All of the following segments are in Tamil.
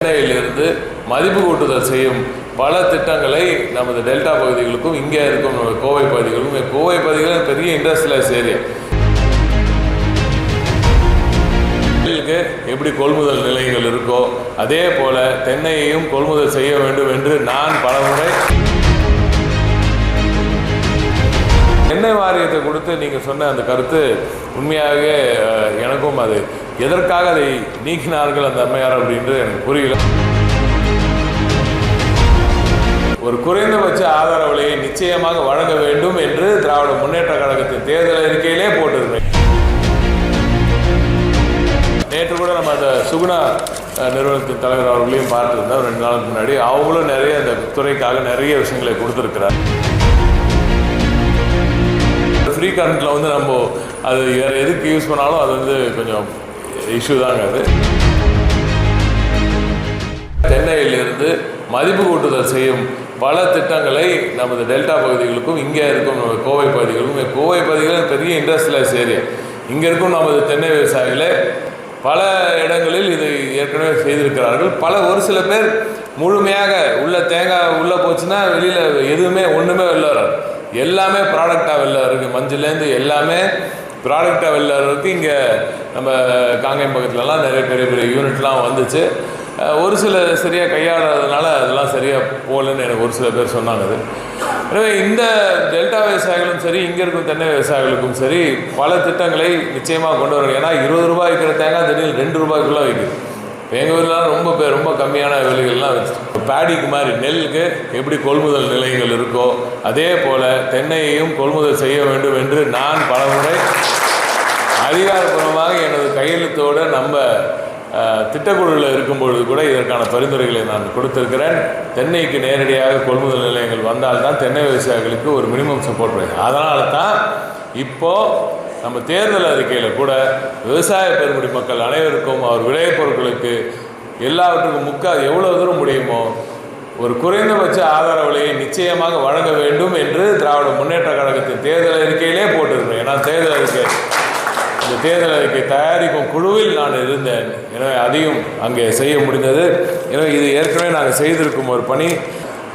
சென்னையிலிருந்து மதிப்பு கூட்டுதல் செய்யும் பல திட்டங்களை நமது டெல்டா பகுதிகளுக்கும் இங்கே இருக்கும் நம்ம கோவை பகுதிகளுக்கும் கோவை பகுதிகள் பெரிய இண்டஸ்ட்ரியலைஸ் ஏரியா எப்படி கொள்முதல் நிலையங்கள் இருக்கோ அதே போல தென்னையையும் கொள்முதல் செய்ய வேண்டும் என்று நான் பலமுறை தென்னை வாரியத்தை கொடுத்து நீங்கள் சொன்ன அந்த கருத்து உண்மையாகவே எனக்கும் அது எதற்காக அதை நீக்கினார்கள் அந்த அம்மையார் அப்படின்றது எனக்கு புரியல. ஒரு குறைந்தபட்ச ஆதார விலையை நிச்சயமாக வழங்க வேண்டும் என்று திராவிட முன்னேற்ற கழகத்தின் தேர்தல் அறிக்கையிலே போட்டிருந்தேன். நேற்று கூட நம்ம அந்த சுகுணா நிறுவனத்தின் தலைவர் அவர்களையும் பார்த்துருந்தோம். ரெண்டு நாளுக்கு முன்னாடி அவங்களும் நிறைய அந்த துறைக்காக நிறைய விஷயங்களை கொடுத்துருக்கிறார். ஃப்ரீ கரண்ட்டில் வந்து நம்ம அது வேறு எதுக்கு யூஸ் பண்ணாலும் அது வந்து கொஞ்சம் இஷ்யூ தாங்க அது. சென்னையிலிருந்து மதிப்பு கூட்டுதல் செய்யும் பல திட்டங்களை நமது டெல்டா பகுதிகளுக்கும் இங்கே இருக்கும் நம்ம கோவை பகுதிகளுக்கும் கோவை பகுதிகள் பெரிய இண்டஸ்ட்ரியலைஸ் ஏரியா இங்கே இருக்கும் நமது தென்னை விவசாயிகளே பல இடங்களில் இதை ஏற்கனவே செய்திருக்கிறார்கள். பல ஒரு சில பேர் முழுமையாக உள்ள தேங்காய் உள்ளே போச்சுன்னா வெளியில் எதுவுமே ஒன்றுமே வெளில வராது. எல்லாமே ப்ராடக்டாக வெளில இருக்குது மஞ்சள்லேருந்து எல்லாமே ப்ராடக்டாக வெளில இருக்குது இங்கே நம்ம காங்கேயம் பக்கத்துலலாம் நிறைய பெரிய பெரிய யூனிட்லாம் வந்துச்சு. ஒரு சில சரியாக கையாளாததுனால அதெல்லாம் சரியாக போகலன்னு எனக்கு ஒரு சில பேர் சொன்னாங்க அது. எனவே இந்த டெல்டா விவசாயிகளும் சரி இங்கே இருக்கும் தென்னை விவசாயிகளுக்கும் சரி பல திட்டங்களை நிச்சயமாக கொண்டு வரணும். ஏன்னா இருபது ரூபாய் விற்கிற தேங்காய் திடீர்னு ரெண்டு ரூபாய்க்குள்ளே விற்குது எங்கள் ஊர்லாம் ரொம்ப பே- ரொம்ப கம்மியான விலைகள்லாம் வச்சு பேடிக்கு மாதிரி நெல்லுக்கு எப்படி கொள்முதல் நிலையங்கள் இருக்கோ அதே போல் தென்னையையும் கொள்முதல் செய்ய வேண்டும் என்று நான் பலமுறை அதிகாரப்பூர்வமாக எனது கையெழுத்தோடு நம்ம திட்டக்குழுவில் இருக்கும் பொழுது கூட இதற்கான பரிந்துரைகளை நான் கொடுத்திருக்கிறேன். தென்னைக்கு நேரடியாக கொள்முதல் நிலையங்கள் வந்தால்தான் தென்னை விவசாயிகளுக்கு ஒரு மினிமம் சப்போர்ட் கிடைக்கும் அதனால தான் இப்போது நம்ம தேர்தல் அறிக்கையில் கூட விவசாய பெருமுடி மக்கள் அனைவருக்கும் அவர் விளைபொருட்களுக்கு எல்லாவற்றுக்கும் முக்கா எவ்வளோ தூரம் முடியுமோ ஒரு குறைந்தபட்ச ஆதார விலையை நிச்சயமாக வழங்க வேண்டும் என்று திராவிட முன்னேற்ற கழகத்தின் தேர்தல் அறிக்கையிலே போட்டிருக்கிறேன் ஏன்னா தேர்தல் அறிக்கை இந்த தேர்தல் அறிக்கை தயாரிக்கும் குழுவில் நான் இருந்தேன். எனவே அதையும் அங்கே செய்ய முடிந்தது. எனவே இது ஏற்கனவே நாங்கள் செய்திருக்கும் ஒரு பணி.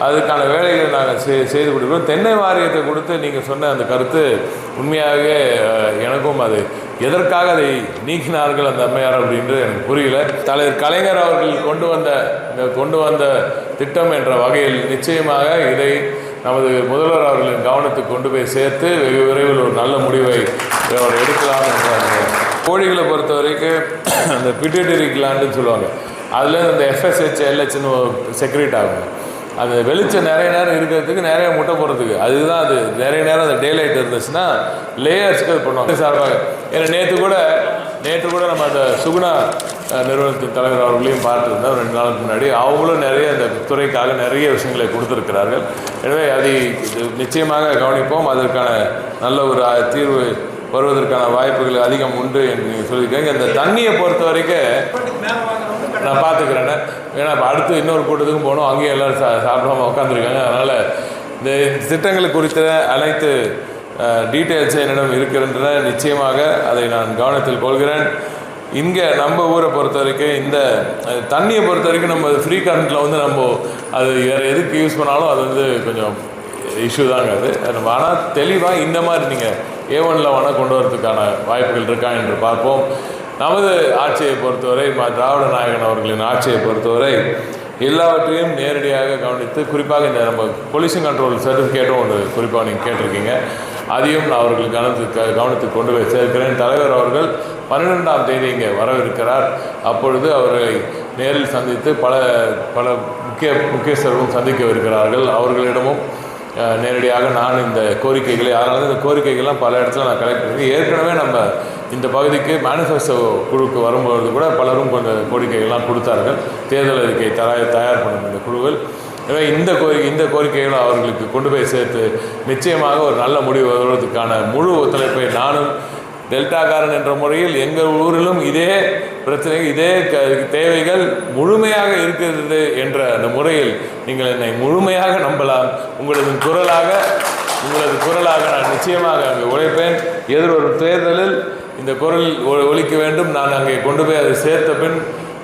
அதுக்கான வேலைகளை நாங்கள் செய் செய்து கொடுக்குறோம். தென்னை வாரியத்தை கொடுத்து நீங்கள் சொன்ன அந்த கருத்து உண்மையாகவே எனக்கும் அது எதற்காக அதை நீக்கினார்கள் அந்த அம்மையார் அப்படின்றது எனக்கு புரியல. தலைவர் கலைஞர் அவர்கள் கொண்டு வந்த இந்த கொண்டு வந்த திட்டம் என்ற வகையில் நிச்சயமாக இதை நமது முதல்வர் அவர்களின் கவனத்துக்கு கொண்டு போய் சேர்த்து வெகு விரைவில் ஒரு நல்ல முடிவை அவர் எடுக்கலாம் கோழிகளை பொறுத்த வரைக்கும் அந்த பிடிட்டரி கிளாண்டுன்னு சொல்லுவாங்க. அதில் இந்த எஃப்எஸ்ஹெச் எல்ஹெச்னு செக்ரேட் ஆகும் அந்த வெளிச்சம் நிறைய நேரம் இருக்கிறதுக்கு நிறைய முட்டை போடுறதுக்கு. அதுதான் அது. நிறைய நேரம் அந்த டேலைட் இருந்துச்சுன்னா லேயர்ஸ்க்கு அது பண்ணுவாங்க. சார்பாக ஏன்னா நேற்று கூட நேற்று கூட நம்ம அந்த சுகுணா நிறுவனத்தின் தலைவர் அவர்களையும் பார்த்துருந்தோம் ரெண்டு நாளுக்கு முன்னாடி. அவங்களும் நிறைய அந்த துறைக்காக நிறைய விஷயங்களை கொடுத்துருக்கிறார்கள். எனவே அதை நிச்சயமாக கவனிப்போம். அதற்கான நல்ல ஒரு தீர்வு வருவதற்கான வாய்ப்புகள் அதிகம் உண்டு என்று சொல்லியிருக்காங்க. இந்த தண்ணியை பொறுத்த வரைக்கும் நான் பார்த்துக்கிறேன். ஏன்னா இப்போ அடுத்து இன்னொரு கூட்டத்துக்கும் போகணும். அங்கேயும் எல்லோரும் சா சாப்பிடாம உட்காந்துருக்காங்க அதனால் இந்த திட்டங்கள் குறித்த அனைத்து டீட்டெயில்ஸ் என்னிடம் இருக்கின்றன நிச்சயமாக அதை நான் கவனத்தில் கொள்கிறேன். இங்கே நம்ம ஊரை பொறுத்த வரைக்கும் இந்த தண்ணியை பொறுத்த வரைக்கும் நம்ம ஃப்ரீ கரண்ட்டில் வந்து நம்ம அது வேறு எதுக்கு யூஸ் பண்ணாலும் அது வந்து கொஞ்சம் இஷ்யூ தாங்க அது. நம்ம ஆனால் தெளிவாக இந்த மாதிரி நீங்கள் ஏ ஒனில் வேணால் கொண்டு வரதுக்கான வாய்ப்புகள் இருக்கா என்று பார்ப்போம். நமது ஆட்சியை பொறுத்தவரை ம திராவிட நாயகன் அவர்களின் ஆட்சியை பொறுத்தவரை எல்லாவற்றையும் நேரடியாக கவனித்து குறிப்பாக இந்த நம்ம பொல்யூஷன் கண்ட்ரோல் சர்டிஃபிகேட்டும் ஒன்று குறிப்பாக நீங்கள் கேட்டிருக்கீங்க. அதையும் நான் அவர்கள் கவனத்துக்கு கவனத்துக்கு கொண்டு போய் சேர்க்கிறேன் தலைவர் அவர்கள் பன்னிரெண்டாம் தேதி இங்கே வரவிருக்கிறார். அப்பொழுது அவர்களை நேரில் சந்தித்து பல பல முக்கிய முக்கியஸ்தர்களும் சந்திக்கவிருக்கிறார்கள். அவர்களிடமும் நேரடியாக நான் இந்த கோரிக்கைகளை அதனால இந்த கோரிக்கைகள்லாம் பல இடத்துல நான் கலெக்ட் பண்ணி ஏற்கனவே நம்ம இந்த பகுதிக்கு மேனிஃபெஸ்டோ குழுக்கு வரும்பொழுது கூட பலரும் கொஞ்சம் கோரிக்கைகள்லாம் கொடுத்தார்கள். தேர்தல் அறிக்கை தயார் தயார் பண்ணும் இந்த குழுவில். எனவே இந்த கோரிக்கை இந்த கோரிக்கைகளும் அவர்களுக்கு கொண்டு போய் சேர்த்து நிச்சயமாக ஒரு நல்ல முடிவு வருவதற்கான முழு ஒத்துழைப்பை நானும் டெல்டாக்காரன் என்ற முறையில் எங்கள் ஊரிலும் இதே பிரச்சனை இதே க தேவைகள் முழுமையாக இருக்கிறது என்ற அந்த முறையில் நீங்கள் என்னை முழுமையாக நம்பலாம். உங்களது குரலாக உங்களது குரலாக நான் நிச்சயமாக அங்கே உழைப்பேன். எதிர்வரும் தேர்தலில் இந்த குரல் ஒ- வேண்டும். நான் அங்கே கொண்டு போய் அதை சேர்த்த பின்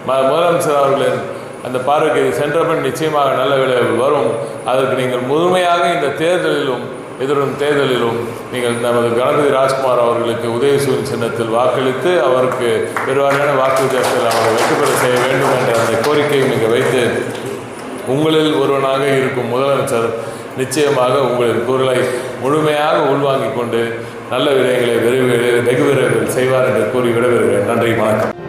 ம- முதலமைச்சர் அவர்களின் அந்த பார்வைக்கு இது சென்றபின் நிச்சயமாக நல்ல விளைவு வரும். அதற்கு நீங்கள் முழுமையாக இந்த தேர்தலிலும் எதிரும் தேர்தலிலும் நீங்கள் நமது கணபதி ராஜ்குமார் அவர்களுக்கு உதயசூரியன் சின்னத்தில் வாக்களித்து அவருக்கு பெருவாரியான வாக்கு வித்தியாசத்தில் அவரை வெற்றி பெற செய்ய வேண்டும் என்ற அந்த கோரிக்கையை நீங்கள் வைத்து உங்களில் ஒருவனாக இருக்கும் முதலமைச்சர் நிச்சயமாக உங்களின் குரலை முழுமையாக உள்வாங்கிக் கொண்டு நல்ல விடயங்களை விரைவில் வெகு விரைவில் செய்வார் என்று கூறி விடவிருக்கிறேன் நன்றி வணக்கம்.